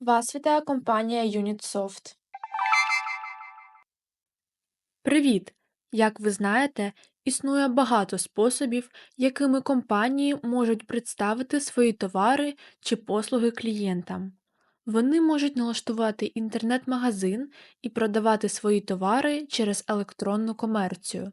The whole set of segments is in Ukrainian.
Вас вітає компанія UnitSoft. Привіт! Як ви знаєте, існує багато способів, якими компанії можуть представити свої товари чи послуги клієнтам. Вони можуть налаштувати інтернет-магазин і продавати свої товари через електронну комерцію,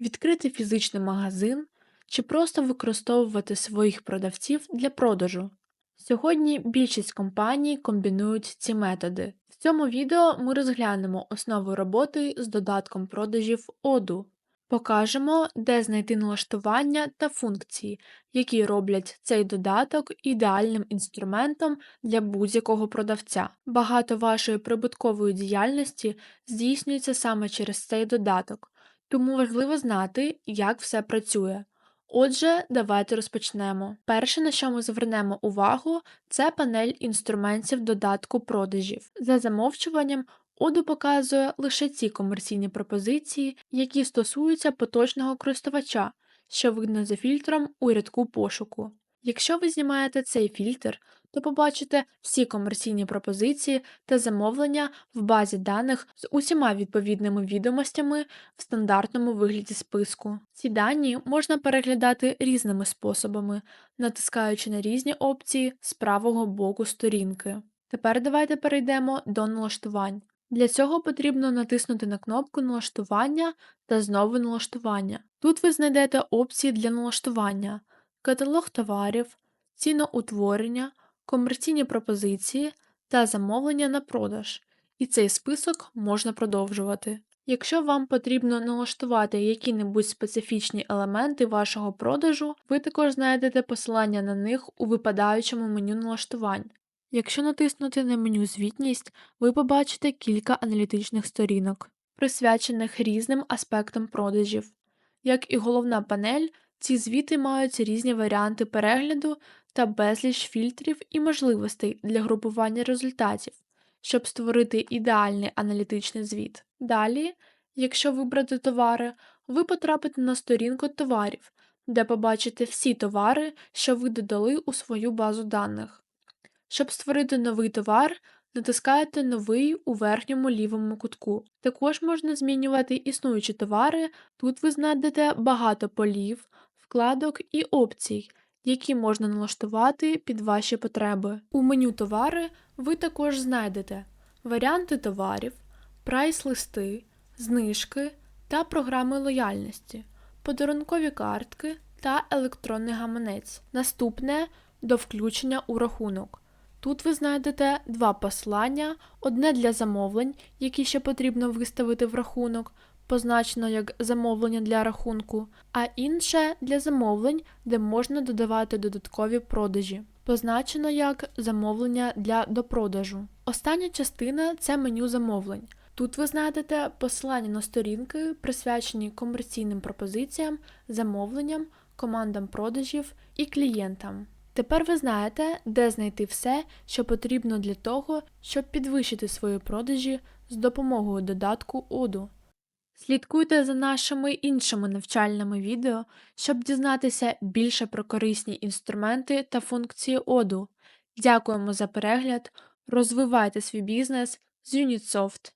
відкрити фізичний магазин чи просто використовувати своїх продавців для продажу. Сьогодні більшість компаній комбінують ці методи. В цьому відео ми розглянемо основи роботи з додатком продажів Odoo. Покажемо, де знайти налаштування та функції, які роблять цей додаток ідеальним інструментом для будь-якого продавця. Багато вашої прибуткової діяльності здійснюється саме через цей додаток, тому важливо знати, як все працює. Отже, давайте розпочнемо. Перше, на що ми звернемо увагу, це панель інструментів додатку продажів. За замовчуванням, Оду показує лише ці комерційні пропозиції, які стосуються поточного користувача, що видно за фільтром у рядку пошуку. Якщо ви знімаєте цей фільтр, то побачите всі комерційні пропозиції та замовлення в базі даних з усіма відповідними відомостями в стандартному вигляді списку. Ці дані можна переглядати різними способами, натискаючи на різні опції з правого боку сторінки. Тепер давайте перейдемо до налаштувань. Для цього потрібно натиснути на кнопку налаштування та знову налаштування. Тут ви знайдете опції для налаштування, каталог товарів, ціноутворення, комерційні пропозиції та замовлення на продаж, і цей список можна продовжувати. Якщо вам потрібно налаштувати які-небудь специфічні елементи вашого продажу, ви також знайдете посилання на них у випадаючому меню налаштувань. Якщо натиснути на меню Звітність, ви побачите кілька аналітичних сторінок, присвячених різним аспектам продажів. Як і головна панель, ці звіти мають різні варіанти перегляду та безліч фільтрів і можливостей для групування результатів, щоб створити ідеальний аналітичний звіт. Далі, якщо вибрати товари, ви потрапите на сторінку товарів, де побачите всі товари, що ви додали у свою базу даних. Щоб створити новий товар, натискаєте Новий у верхньому лівому кутку. Також можна змінювати існуючі товари, тут ви знайдете багато полів, вкладок і опцій, які можна налаштувати під ваші потреби. У меню Товари ви також знайдете варіанти товарів, прайс-листи, знижки та програми лояльності, подарункові картки та електронний гаманець. Наступне до включення у рахунок. Тут ви знайдете два послання: одне для замовлень, які ще потрібно виставити в рахунок, позначено як замовлення для рахунку, а інше для замовлень, де можна додавати додаткові продажі, позначено як замовлення для допродажу. Остання частина це меню замовлень. Тут ви знайдете посилання на сторінки, присвячені комерційним пропозиціям, замовленням, командам продажів і клієнтам. Тепер ви знаєте, де знайти все, що потрібно для того, щоб підвищити свої продажі з допомогою додатку Odoo. Слідкуйте за нашими іншими навчальними відео, щоб дізнатися більше про корисні інструменти та функції оду. Дякуємо за перегляд, розвивайте свій бізнес з Unitsoft.